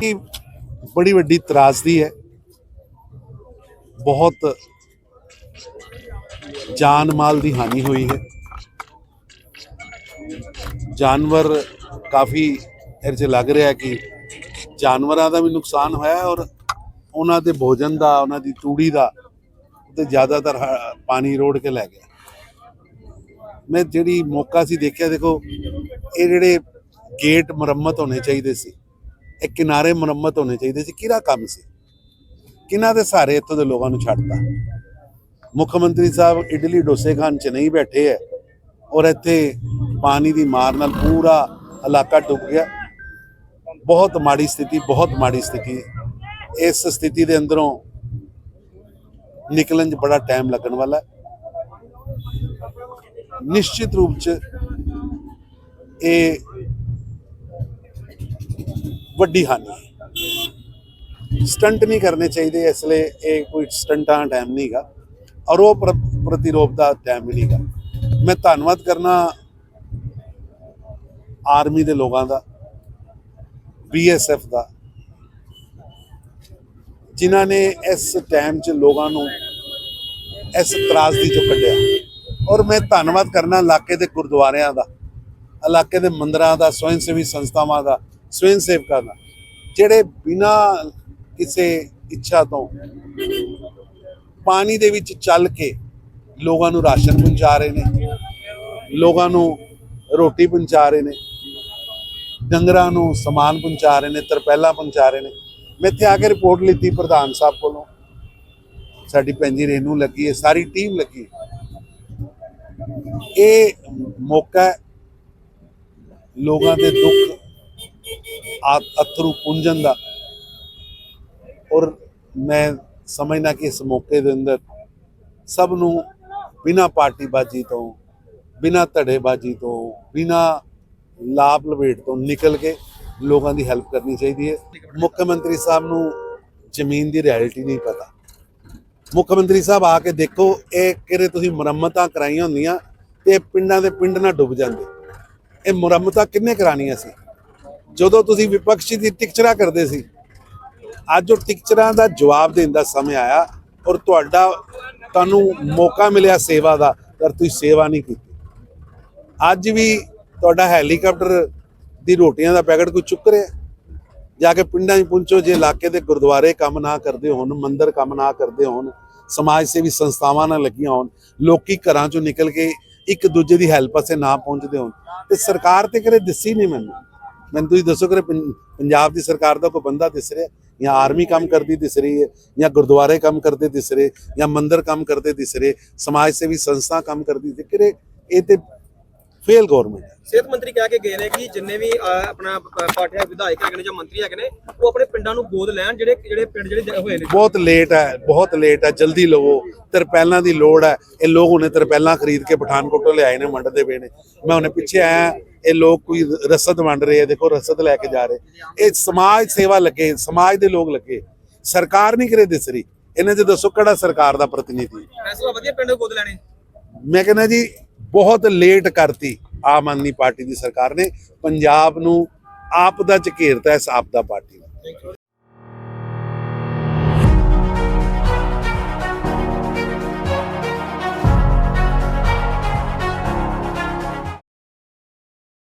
ਕਿ ਬੜੀ ਵੱਡੀ ਤਰਾਸਦੀ ਹੈ। ਬਹੁਤ ਜਾਨ ਮਾਲ ਦੀ ਹਾਨੀ ਹੋਈ ਹੈ। ਜਾਨਵਰ ਕਾਫੀ ਇਹਦੇ ਲੱਗ ਰਿਹਾ ਕਿ ਜਾਨਵਰਾਂ ਦਾ ਵੀ ਨੁਕਸਾਨ ਹੋਇਆ ਔਰ ਉਹਨਾਂ ਦੇ ਭੋਜਨ ਦਾ, ਉਹਨਾਂ ਦੀ ਤੂੜੀ ਦਾ ਤੇ ਜ਼ਿਆਦਾਤਰ ਪਾਣੀ ਰੋੜ ਕੇ ਲੈ ਗਿਆ। ਮੈਂ ਜਿਹੜੀ ਮੌਕਾ ਸੀ ਦੇਖਿਆ, ਦੇਖੋ, ਇਹ ਜਿਹੜੇ ਗੇਟ ਮੁਰੰਮਤ ਹੋਣੇ ਚਾਹੀਦੇ ਸੀ। ਇਹ ਕਿਨਾਰੇ ਮੁਰੰਮਤ ਹੋਣੇ ਚਾਹੀਦੇ ਸੀ। ਕਿਹੜਾ ਕੰਮ ਸੀ? ਕਿਹਨਾਂ ਦੇ ਸਾਰੇ ਇੱਥੋਂ ਦੇ ਲੋਕਾਂ ਨੂੰ ਛੱਡਤਾ? ਮੁੱਖ ਮੰਤਰੀ ਸਾਹਿਬ ਇਡਲੀ ਡੋਸੇ ਖਾਨ ਚ ਨਹੀਂ ਬੈਠੇ ਹੈ ਔਰ ਇੱਥੇ ਪਾਣੀ ਦੀ ਮਾਰ ਨਾਲ ਪੂਰਾ ਇਲਾਕਾ ਡੁੱਬ ਗਿਆ। ਬਹੁਤ ਮਾੜੀ ਸਥਿਤੀ, ਬਹੁਤ ਮਾੜੀ ਸਥਿਤੀ। ਇਸ ਸਥਿਤੀ ਦੇ ਅੰਦਰੋਂ ਨਿਕਲਣ 'ਚ ਬੜਾ ਟਾਈਮ ਲੱਗਣ ਵਾਲਾ ਨਿਸ਼ਚਿਤ ਰੂਪ 'ਚ ਇਹ ਵੱਡੀ ਹਾਨੀ। ਹੈ ਸਟੰਟ ਨਹੀਂ ਕਰਨੇ ਚਾਹੀਦੇ, ਇਸ ਲਈ ਇਹ ਕੋਈ ਸਟੰਟਾਂ ਟਾਈਮ ਨਹੀਂਗਾ ਔਰ ਉਹ ਪ੍ਰ- ਪ੍ਰਤੀਰੋਧ ਦਾ ਟਾਈਮ ਵੀ ਨਹੀਂਗਾ ਮੈਂ ਧੰਨਵਾਦ ਕਰਨਾ ਆਰਮੀ ਦੇ ਲੋਕਾਂ ਦਾ ਬੀਐਸਐਫ ਦਾ, ਜਿਨ੍ਹਾਂ ਨੇ ਇਸ ਟਾਈਮ 'ਚ ਲੋਕਾਂ ਨੂੰ ਇਸ ਤਰਾਸਦੀ ਚੋਂ ਕੱਢਿਆ। ਔਰ ਮੈਂ ਧੰਨਵਾਦ ਕਰਨਾ ਇਲਾਕੇ ਦੇ ਗੁਰਦੁਆਰਿਆਂ ਦਾ, ਇਲਾਕੇ ਦੇ ਮੰਦਰਾਂ ਦਾ ਸਵੈਂ ਸੇਵੀ ਸੰਸਥਾਵਾਂ ਦਾ ਸਵੈਂ ਸੇਵਕਾਂ ਦਾ ਜਿਹੜੇ ਬਿਨਾ ਕਿਸੇ ਇੱਛਾ ਤੋਂ ਪਾਣੀ ਦੇ ਵਿੱਚ ਚੱਲ ਕੇ ਲੋਕਾਂ ਨੂੰ ਰਾਸ਼ਨ ਪਹੁੰਚਾ ਰਹੇ ਨੇ, ਲੋਕਾਂ ਨੂੰ ਰੋਟੀ ਪਹੁੰਚਾ ਰਹੇ ਨੇ, ਡੰਗਰਾਂ ਨੂੰ ਸਮਾਨ ਪਹੁੰਚਾ ਰਹੇ ਨੇ, ਤਰਪੈਲਾ ਪਹੁੰਚਾ ਰਹੇ ਨੇ। ਮੈਂ ਇੱਥੇ ਆ ਕੇ ਰਿਪੋਰਟ ਲਿੱਤੀ ਪ੍ਰਧਾਨ ਸਾਹਿਬ ਕੋਲੋਂ। ਸਾਡੀ ਭੈਣ ਜੀ ਰੇਨੂ ਲੱਗੀ ਹੈ, ਸਾਰੀ ਟੀਮ ਲੱਗੀ ਹੈ। ਇਹ ਮੌਕਾ ਲੋਕਾਂ ਦੇ ਦੁੱਖ ਆ- ਅਥਰੂ ਪੁੰਜਨ ਦਾ। ਔਰ ਮੈਂ ਸਮਝਦਾ ਕਿ ਇਸ ਮੌਕੇ ਦੇ ਅੰਦਰ ਸਭ ਨੂੰ ਬਿਨਾ ਪਾਰਟੀਬਾਜ਼ੀ ਤੋਂ, ਬਿਨਾ ਧੜੇਬਾਜ਼ੀ ਤੋਂ, ਬਿਨਾ ਲਾਭ ਲਵੇਟ ਤੋਂ ਨਿਕਲ ਕੇ ਲੋਕਾਂ ਦੀ ਹੈਲਪ ਕਰਨੀ ਚਾਹੀਦੀ ਹੈ। ਮੁੱਖ ਮੰਤਰੀ ਸਾਹਿਬ ਨੂੰ ਜ਼ਮੀਨ ਦੀ ਰਿਐਲਿਟੀ ਨਹੀਂ ਪਤਾ। ਮੁੱਖ ਮੰਤਰੀ ਸਾਹਿਬ ਆ ਕੇ ਦੇਖੋ, ਇਹ ਕਿਰੇ ਤੁਸੀਂ ਮੁਰੰਮਤਾਂ ਕਰਾਈਆਂ ਹੁੰਦੀਆਂ ਤੇ ਪਿੰਡਾਂ ਦੇ ਪਿੰਡ ਨਾ ਡੁੱਬ ਜਾਂਦੇ। ਇਹ ਮੁਰੰਮਤਾਂ ਕਿੰਨੇ ਕਰਾਣੀਆਂ ਸੀ? ਜਦੋਂ ਤੁਸੀਂ ਵਿਪਕਸ਼ੀ ਦੀ ਟਿਕਚਰਾ ਕਰਦੇ ਸੀ, ਅੱਜ ਉਹ ਟਿਕਚਰਾਂ ਦਾ ਜਵਾਬ ਦੇਣ ਦਾ ਸਮੇਂ ਆਇਆ ਔਰ ਤੁਹਾਡਾ ਤੁਹਾਨੂੰ ਮੌਕਾ ਮਿਲਿਆ ਸੇਵਾ ਦਾ, ਪਰ ਤੁਸੀਂ ਸੇਵਾ ਨਹੀਂ ਕੀਤੀ। ਅੱਜ ਵੀ ਤੁਹਾਡਾ ਹੈਲੀਕਾਪਟਰ ਦੀ ਰੋਟੀਆਂ ਦਾ ਪੈਕਟ ਕੋਈ ਚੁੱਕ ਰਿਹਾ? ਜਾ ਕੇ ਪਿੰਡਾਂ 'ਚ ਪਹੁੰਚੋ, ਜੇ ਇਲਾਕੇ ਦੇ ਗੁਰਦੁਆਰੇ ਕੰਮ ਨਾ ਕਰਦੇ ਹੋਣ, ਮੰਦਿਰ ਕੰਮ ਨਾ ਕਰਦੇ ਹੋਣ, ਸਮਾਜ ਸੇਵੀ ਸੰਸਥਾਵਾਂ ਨਾਲ ਲੱਗੀਆਂ ਹੋਣ, ਲੋਕੀ ਘਰਾਂ 'ਚੋਂ ਨਿਕਲ ਕੇ ਇੱਕ ਦੂਜੇ ਦੀ ਹੈਲਪ ਅਸੇ ਨਾ ਪਹੁੰਚਦੇ ਹੋਣ, ਤੇ ਸਰਕਾਰ ਤੇ ਕਰੇ ਦਿਸੀ ਨਹੀਂ ਮੈਨੂੰ। ਮੈਨੂੰ ਤੁਸੀਂ ਦੱਸੋ ਕਿ ਪੰਜਾਬ ਦੀ ਸਰਕਾਰ ਦਾ ਕੋਈ ਬੰਦਾ ਦਿਸ ਰਿਹਾ? ਜਾਂ ਆਰਮੀ ਕੰਮ ਕਰਦੀ ਦਿਸ ਰਹੀ ਹੈ? ਜਾਂ ਗੁਰਦੁਆਰੇ ਕੰਮ ਕਰਦੇ ਦਿਸ ਰਹੇ? ਜਾਂ ਮੰਦਿਰ ਕੰਮ ਕਰਦੇ ਦਿਸ ਰਹੇ? ਸਮਾਜ ਸੇਵੀ ਸੰਸਥਾ ਕੰਮ ਕਰਦੀ ਦਿਖ ਰਹੇ? ਇਹ ਤੇ ਫੇਲ ਗਵਰਨਮੈਂਟ ਸਿਹਤ ਮੰਤਰੀ ਕਹਿ ਕੇ ਗਏ ਨੇ ਕਿ ਜਿੰਨੇ ਵੀ ਅਹ, ਆਪਣਾ ਪ- ਪਾਰਟੀ ਵਿਧਾਇਕ ਹੈਗੇ ਨੇ ਜਾਂ ਮੰਤਰੀ ਹੈਗੇ ਨੇ ਉਹ ਆਪਣੇ ਪਿੰਡਾਂ ਨੂੰ ਗੋਦ ਲੈਣ ਜਿਹੜੇ ਜਿਹੜੇ ਪਿੰਡ ਜਿਹੜੇ ਹੋਏ ਨੇ। ਬਹੁਤ ਲੇਟ ਹੈ ਬਹੁਤ ਲੇਟ ਹੈ ਜਲਦੀ ਲਵੋ। ਤਰਪੈਲਾਂ ਦੀ ਲੋੜ ਹੈ। ਇਹ ਲੋਕ ਹੁਣੇ ਤਰਪੈਲਾਂ ਖਰੀਦ ਕੇ ਪਠਾਨਕੋਟੋਂ ਲਿਆਏ ਨੇ ਵੰਡਦੇ ਪਏ ਨੇ। ਮੈਂ ਹੁਣੇ ਪਿੱਛੇ ਆਇਆ ਇਹ ਲੋਕ ਕੋਈ ਰਸਦ ਵੰਡ ਰਹੇ ਆ ਦੇਖੋ ਰਸਦ ਲੈ ਕੇ ਜਾ ਰਹੇ। ਇਹ ਸਮਾਜ ਸੇਵਾ ਲੱਗੇ ਸਮਾਜ ਦੇ ਲੋਕ ਲੱਗੇ। ਸਰਕਾਰ ਨਹੀਂ ਕਰੇ ਦਿਸ ਰਹੀ। ਇਹਨੇ ਜੇ ਦੱਸੋ ਕਿਹੜਾ ਸਰਕਾਰ ਦਾ ਪ੍ਰਤੀਨਿਧੀ? ਫੈਸਲਾ ਵਧੀਆ ਪਿੰਡ ਨੂੰ ਗੋਦ ਲੈਣੇ। ਮੈਂ ਕਹਿੰਦਾ ਜੀ ਬਹੁਤ ਲੇਟ ਕਰਤੀ ਆਮ ਆਦਮੀ ਪਾਰਟੀ ਦੀ ਸਰਕਾਰ ਨੇ। ਪੰਜਾਬ ਨੂੰ ਆਪ ਦਾ ਚ ਘੇਰਤਾ ਇਸ ਆਪ ਦਾ ਪਾਰਟੀ ਨੇ